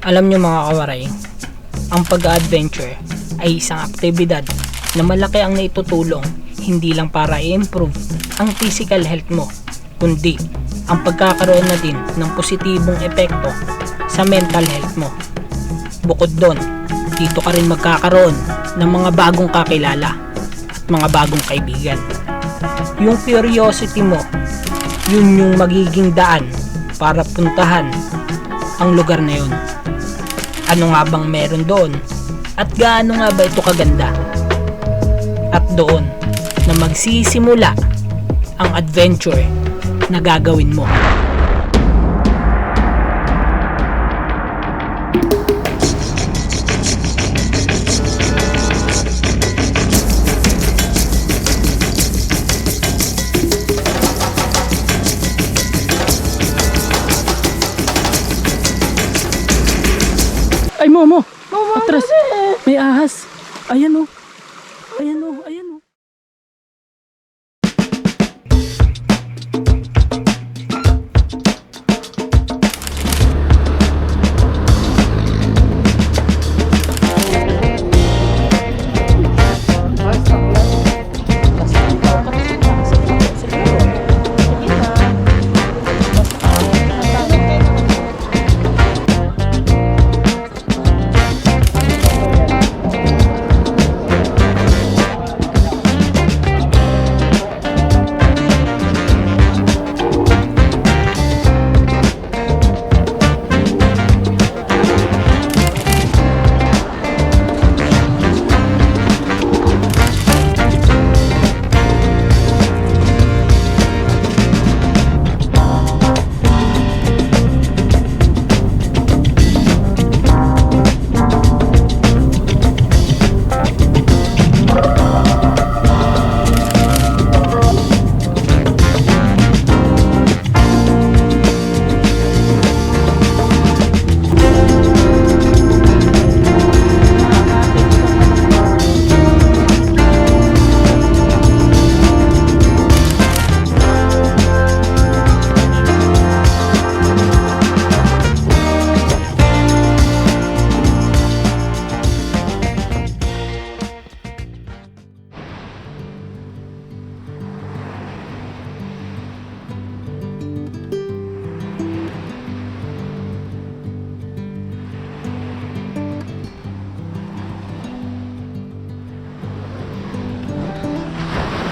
Alam nyo mga kawaray, ang pag-adventure ay isang aktibidad na malaki ang naitutulong hindi lang para i-improve ang physical health mo, kundi ang pagkakaroon na din ng positibong epekto sa mental health mo. Bukod doon, dito ka rin magkakaroon ng mga bagong kakilala at mga bagong kaibigan. Yung curiosity mo, yun yung magiging daan para puntahan ang lugar na yun. Ano nga bang meron doon? At gaano nga ba ito kaganda? At doon na magsisimula ang adventure na gagawin mo.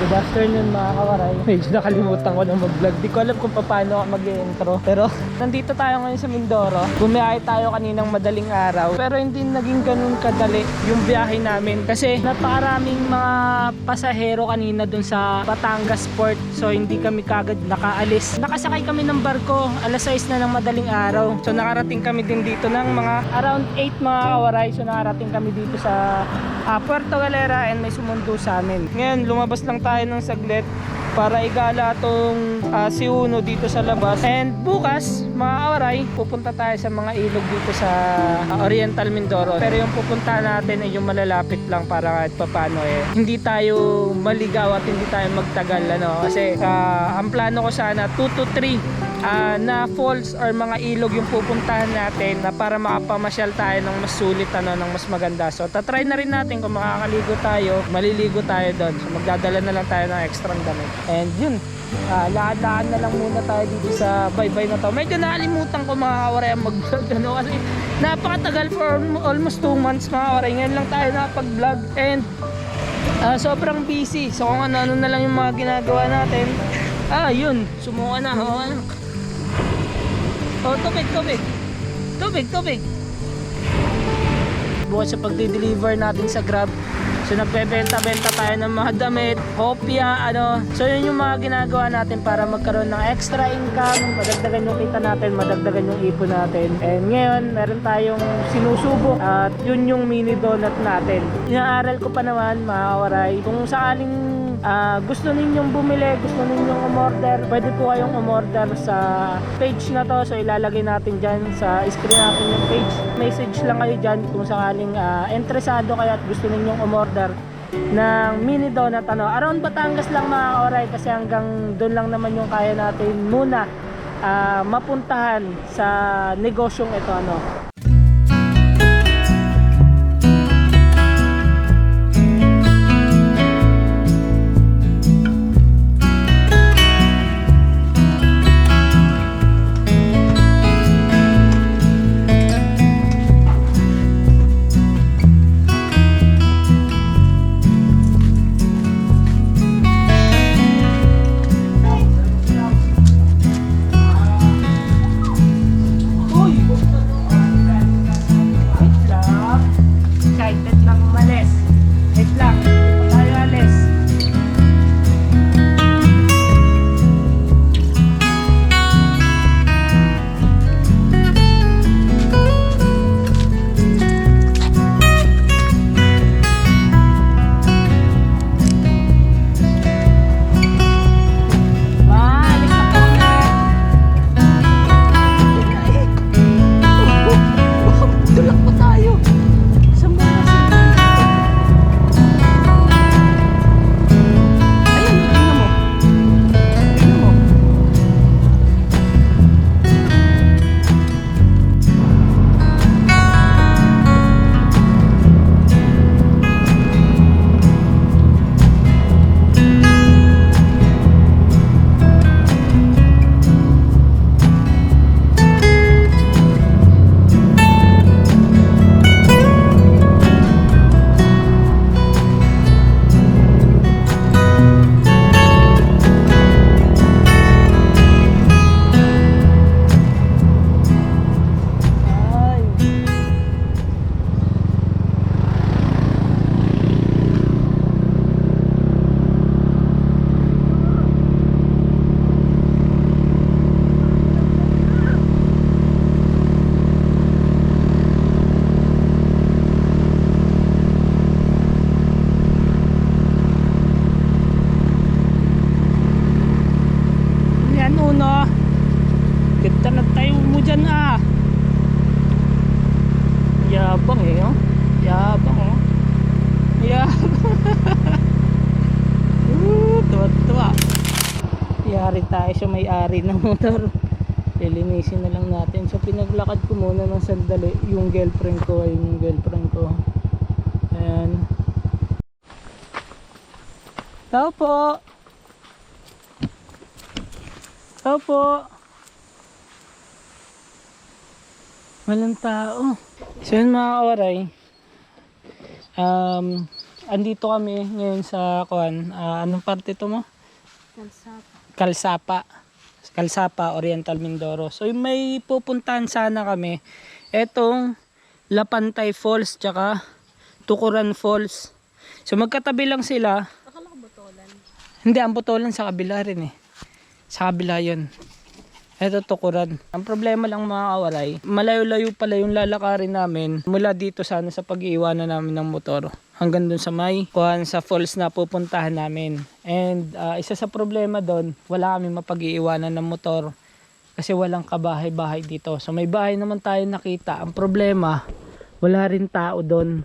Good afternoon mga kawaray. Medyo nakalimutan ko na mag-vlog. Di ko alam kung paano ako mag-intro. Pero nandito tayo ngayon sa Mindoro. Bumiyahe tayo kaninang madaling araw. Pero hindi naging ganun kadali yung biyahe namin. Kasi napakaraming mga pasahero kanina dun sa Batangas Port. So hindi kami kagad nakaalis. Nakasakay kami ng barko. Alas 6 na ng madaling araw. So nakarating kami din dito ng mga around 8 mga kawaray. So nakarating kami dito sa ah, Puerto Galera and may sumundo sa amin. Ngayon, lumabas lang tayo ng saglit para igala tong ah, si Uno dito sa labas. And bukas, mga kawaray, pupunta tayo sa mga ilog dito sa ah, Oriental Mindoro. Pero yung pupunta natin ay yung malalapit lang para kahit papano eh. Hindi tayo maligaw at hindi tayo magtagal ano. Kasi ah, ang plano ko sana 2 to 3 ah, na falls or mga ilog yung pupuntahan natin na para makapamasyal tayo ng mas sulit ano, ng mas maganda. So tatry na rin natin kung makakaligo tayo, maliligo tayo doon. So magdadala na lang tayo ng extra damit. And yun, ah, lakad-lakad na lang muna tayo dito sa bye-bye na to. Medyo nakalimutan ko mga kawaray ang mag-vlog ano, kasi napakatagal for almost 2 months mga kawaray. Ngayon lang tayo nakapag-vlog and Ah, sobrang busy. So kung ano-ano na lang yung mga ginagawa natin. Ah, yun. Sumuka na. Oh, ano. Oh, tubig, tubig. Tubig, tubig. Bukas sa pagde-deliver natin sa Grab. So nagbebenta-benta tayo ng mga damit, kopya, ano. So yun yung mga ginagawa natin para magkaroon ng extra income, madagdagan yung kita natin, madagdagan yung ipon natin. And ngayon, meron tayong sinusubok at yun yung mini donut natin. Inaaral ko pa naman, mga kung sakaling ah, gusto ninyong bumili, gusto ninyong umorder, pwede po kayong umorder sa page na to. So ilalagay natin dyan sa screen natin yung page. Message lang kayo dyan kung sakaling ah, interesado kayo at gusto ninyong umorder ng mini donut ano. Around Batangas lang mga kaoray kasi hanggang doon lang naman yung kaya natin muna ah, mapuntahan sa negosyong ito ano. Yabang eh, oh. Yabang, oh. Yabang. Woo, tuwa-tuwa. Yari tayo sa may-ari ng motor. Lilinisin na lang natin. So, pinaglakad ko muna ng sandali. Yung girlfriend ko, ayun yung girlfriend ko. Ayan. Tao po. Tao po. Walang tao. So yun mga kawaray. Um, andito kami ngayon sa kuan. Ah, anong parte to mo? Kalsapa. Kalsapa, Oriental Mindoro. So yung may pupuntahan sana kami. Etong Lapantay Falls tsaka Tukuran Falls. So magkatabi lang sila. Akala ko botolan. Hindi, ang butolan sa kabila rin eh. Sa kabila yun. Ito tukuran. Ang problema lang mga kawaray, malayo-layo pala yung lalakarin namin mula dito sana sa pag-iiwanan namin ng motor hanggang dun sa may kuhan sa falls na pupuntahan namin. And ah, isa sa problema doon, wala kami mapag-iiwanan ng motor kasi walang kabahay-bahay dito. So may bahay naman tayo nakita. Ang problema, wala rin tao doon.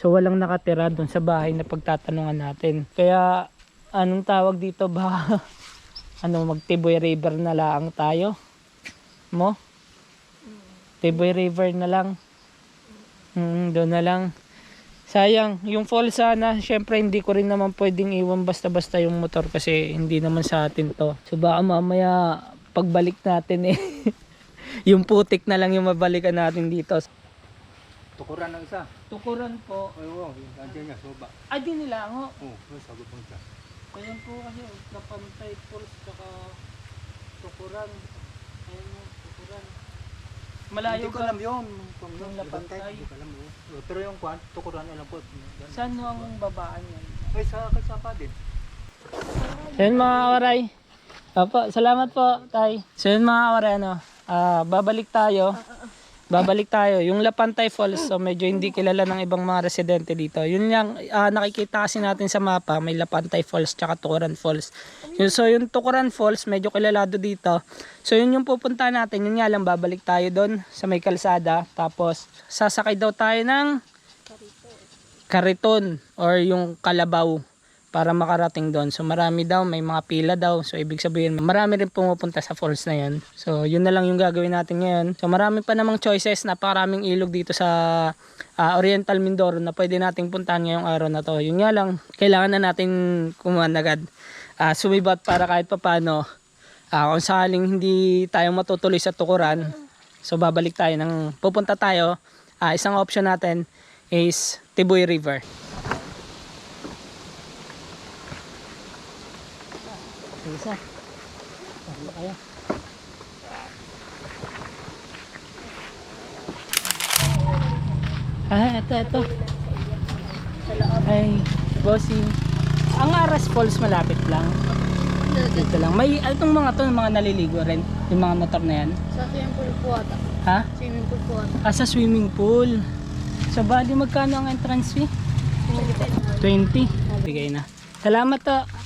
So walang nakatira doon sa bahay na pagtatanungan natin. Kaya anong tawag dito ba? Ano magtiboy river na lang tayo? Mo? Tiboy river na lang. Hmm, doon na lang. Sayang, yung fall sana, syempre hindi ko rin naman pwedeng iwan basta-basta yung motor kasi hindi naman sa atin to. So baka mamaya pagbalik natin eh, yung putik na lang yung mabalikan natin dito. Tukuran ng isa. Tukuran po. Ay, wow. Yung nandiyan niya, soba. Ay, di nila ako. Oo, oh, sagot mo siya. Ayan po kasi napantay falls tsaka tukuran. Ayan yung tukuran. Malayo Hindi ko ka. alam yun. Kung Yung yung lapantay. Hindi ko alam yun. Oh, Pero yung kwan, tukuran alam po. Yan. Saan mo ang babaan yan? Ay, sa kalsapa din. So yun mga kawaray. Opo, salamat po, tay. So yun mga kawaray, ano, ah, babalik tayo. Babalik tayo. Yung Lapantay Falls, so medyo hindi kilala ng ibang mga residente dito. Yun lang, ah, nakikita kasi natin sa mapa, may Lapantay Falls tsaka Tukuran Falls. Yun, so yung Tukuran Falls, medyo kilalado dito. So yun yung pupunta natin, yun nga lang, babalik tayo doon sa may kalsada. Tapos, sasakay daw tayo ng kariton or yung kalabaw para makarating doon. So marami daw, may mga pila daw. So ibig sabihin, marami rin pumupunta sa falls na yan. So yun na lang yung gagawin natin ngayon. So marami pa namang choices, napakaraming ilog dito sa ah, Oriental Mindoro na pwede nating puntahan ngayong araw na to. Yun nga lang, kailangan na natin kumuhan agad. Ah, sumibat para kahit papano, ah, kung sakaling hindi tayo matutuloy sa tukuran, so babalik tayo ng, pupunta tayo, ah, isang option natin is Tibuy River. Isa. Ano kaya? Ah, ito, ito. Ay, bossing. Ang Aras Falls malapit lang. Dito lang. May, itong mga to, mga naliligo rin. Yung mga motor na yan. Sa swimming pool po ata. Ha? Swimming pool po ata. Ah, sa swimming pool. So, bali magkano ang entrance fee? 20. Bigay na. Salamat to.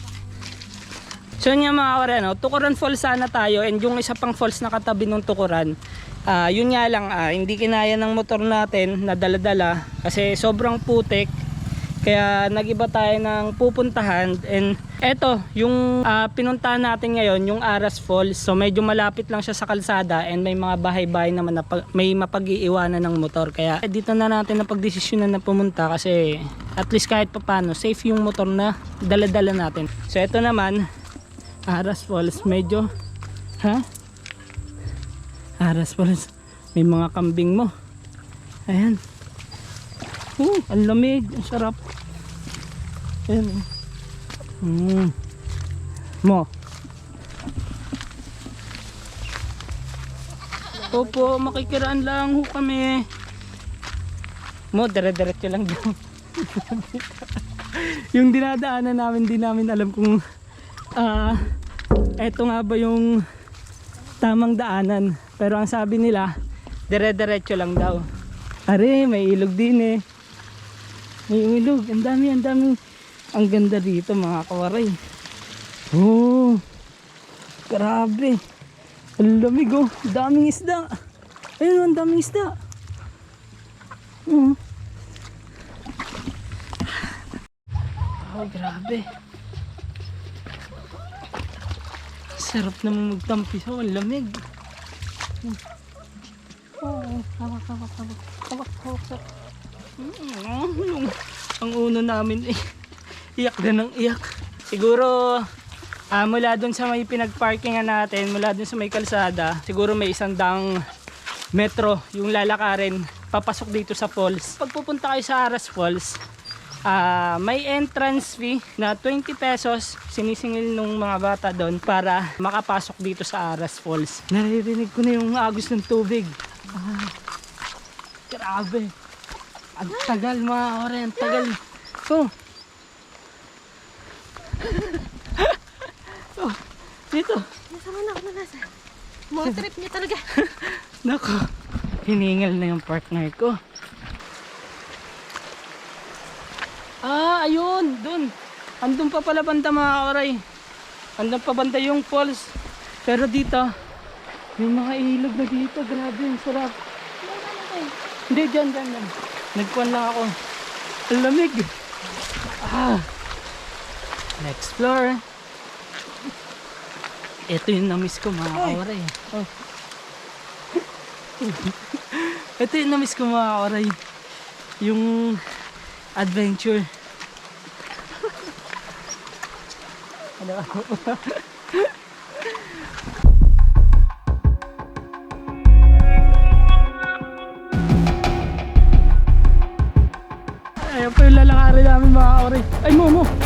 So yun nga mga kawari, no? Tukuran Falls sana tayo and yung isa pang falls na katabi ng Tukuran, ah yun nga lang, ah, hindi kinaya ng motor natin na dala-dala kasi sobrang putik. Kaya nagiba tayo ng pupuntahan and eto, yung ah, pinuntahan natin ngayon, yung Aras Falls. So medyo malapit lang siya sa kalsada and may mga bahay-bahay naman na may mapag-iiwanan ng motor. Kaya dito na natin na pagdesisyonan na pumunta kasi at least kahit papano safe yung motor na dala-dala natin. So eto naman, Aras Falls medyo ha? Aras Falls may mga kambing mo. Ayan. Uh, ang lamig, ang sarap. Ayan. Mm. Mo. Opo, makikiraan lang ho kami. Mo, dire-diretso lang daw. yung dinadaanan namin, di namin alam kung ah, eto nga ba yung tamang daanan. Pero ang sabi nila, dire-diretso lang daw. Are, may ilog din eh. May ilog. Ang dami, ang dami. Ang ganda dito mga kawaray. Oh, grabe. Ang lamig oh. Daming isda. Ayun, ang daming isda. Mm. Oh, grabe. Sarap naman magtampisaw. Ang lamig. Oo, hawak, hawak, hawak. Hawak, hawak, hawak. Mm, ang uno namin eh. Iyak din ng iyak. Siguro, ah, mula dun sa may pinagparkingan natin, mula dun sa may kalsada, siguro may isang dang metro yung lalakarin papasok dito sa falls. Pag pupunta kayo sa Aras Falls, ah, may entrance fee na 20 pesos sinisingil nung mga bata doon para makapasok dito sa Aras Falls. Naririnig ko na yung agos ng tubig. Ah, grabe. Ang tagal mga ore, ang tagal. Oh. oh, dito. Nasama na ako na nasa. Mga trip niya talaga. Nako, hiningal na yung partner ko. Ayun, dun. Andun pa pala banda mga oray. Andun pa banda yung falls. Pero dito, may mga ilog na dito. Grabe, ang sarap. Hindi, dyan, dyan, dyan. Nagkuhan lang ako. Lamig. Ah. Next floor. Ito yung na-miss ko mga oray. Oh. Ito yung na-miss ko mga oray. Yung adventure. Ano? Ayan pa yung lalakarin namin mga oray. Ay, Momo!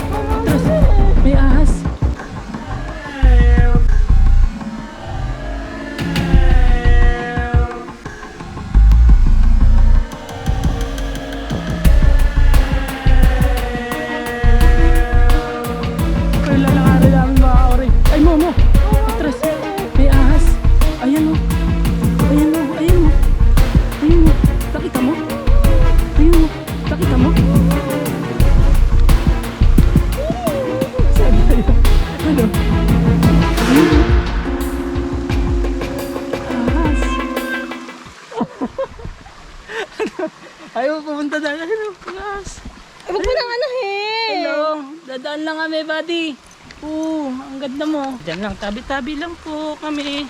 Diyan lang, tabi-tabi lang po kami.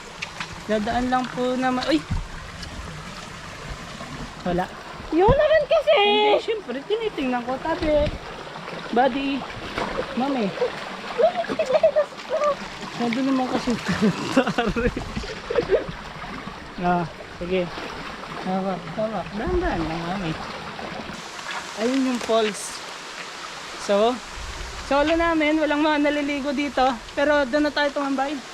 Dadaan lang po naman. Uy! Wala. Yun naman kasi. Hindi, syempre, tinitingnan ko. Tabi. Buddy. Mami. Nandun naman kasi tari. ah, sige. Hawak, hawak. Dahan-dahan lang, mami. Ayun yung falls. So, solo namin. Walang mga naliligo dito. Pero doon na tayo tumambay.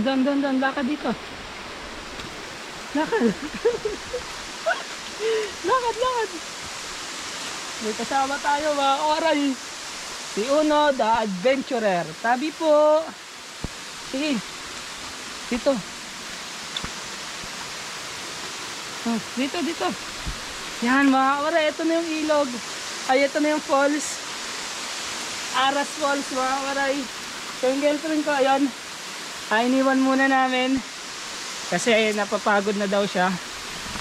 Ah, doon, doon, doon. Lakad dito. Lakad. lakad, lakad. May kasama tayo mga oray. Si Uno, the adventurer. Tabi po. Sige. Dito. Oh, dito, dito. Yan mga oray. Ito na yung ilog. Ay, ito na yung falls. Aras Falls mga oray. So, yung girlfriend ko, ayun. Ay, iniwan muna namin. Kasi ay, napapagod na daw siya.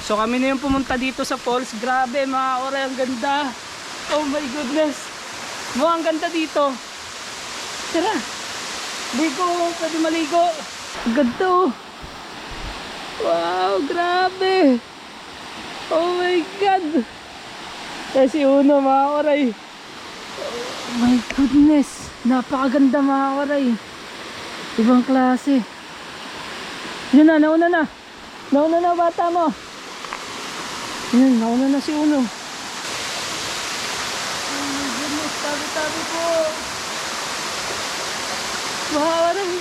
So kami na yung pumunta dito sa falls. Grabe mga oray, ang ganda. Oh my goodness. Mo, ang ganda dito. Tara. Ligo, pwede maligo. Ganda oh. Wow, grabe. Oh my God. Eh si Uno mga oray. Oh my goodness. Napakaganda mga oray. Ibang klase. Yun na, nauna na. Nauna na bata mo. Yun, nauna na si Uno. sabi po. Mga waray.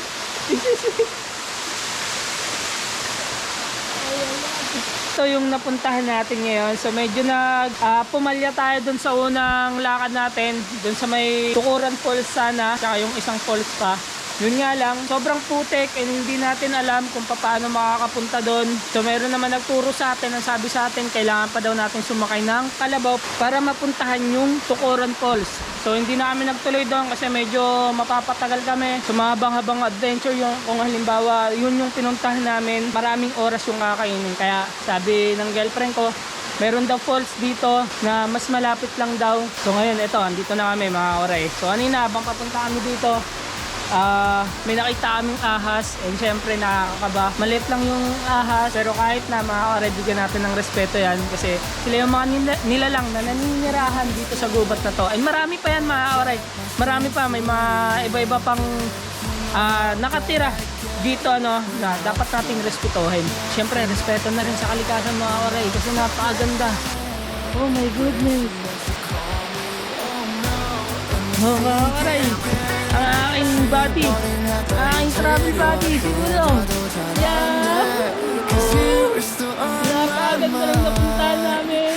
Ito yung napuntahan natin ngayon. So medyo nag ah, pumalya tayo dun sa unang lakad natin. Dun sa may Tukuran Falls sana. Tsaka yung isang falls pa. Yun nga lang, sobrang putek and hindi natin alam kung paano makakapunta doon. So meron naman nagturo sa atin, ang sabi sa atin, kailangan pa daw natin sumakay ng kalabaw para mapuntahan yung Tukuran Falls. So hindi na kami nagtuloy doon kasi medyo mapapatagal kami. So mahabang-habang adventure yung kung halimbawa yun yung pinuntahan namin, maraming oras yung kakainin. Kaya sabi ng girlfriend ko, meron daw falls dito na mas malapit lang daw. So ngayon, ito, andito na kami mga oray. So kanina, habang papunta kami dito, Ah, may nakita kaming ahas and syempre nakakaba. Maliit lang yung ahas pero kahit na makakare bigyan natin ng respeto yan kasi sila yung mga nila, nilalang na naninirahan dito sa gubat na to. And marami pa yan mga oray. Marami pa may mga iba-iba pang ah, nakatira dito ano na dapat nating respetuhin. Syempre respeto na rin sa kalikasan mga oray kasi napakaganda. Oh my goodness. Oh, mga oray. Aking body. Aking travel body. Siguro. Yeah. Napakaganda lang napuntahan namin.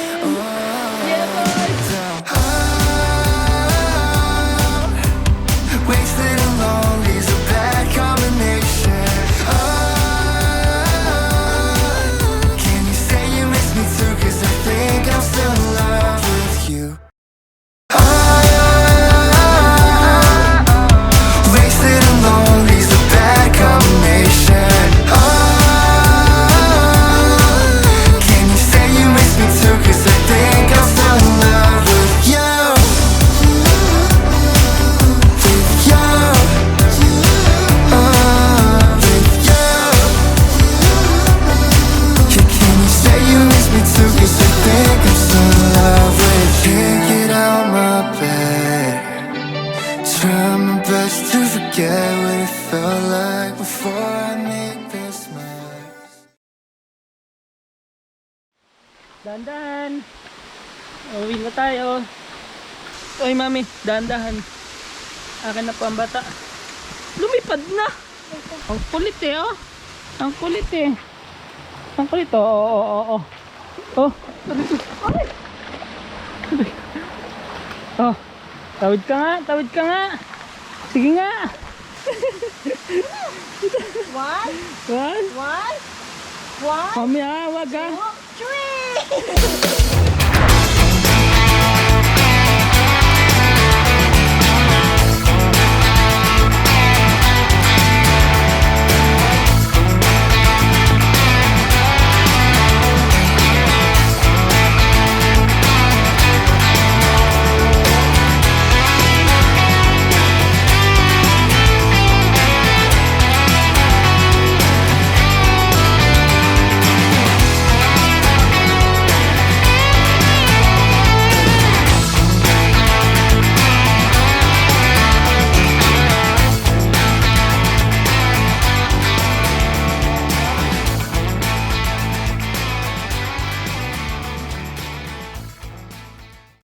Dandan. Uwi na tayo. Oy, mami, dandahan. Akin na po ang bata. Lumipad na. Ang kulit eh, oh. Ang kulit eh. Ang kulit, oh, oo, oo, oo. Oh, sabi ko. Ay! Sabi ko. Oh, tawid ka nga, tawid ka nga. Sige nga. One, One. one, one, Mami, ah, wag ah. Dream!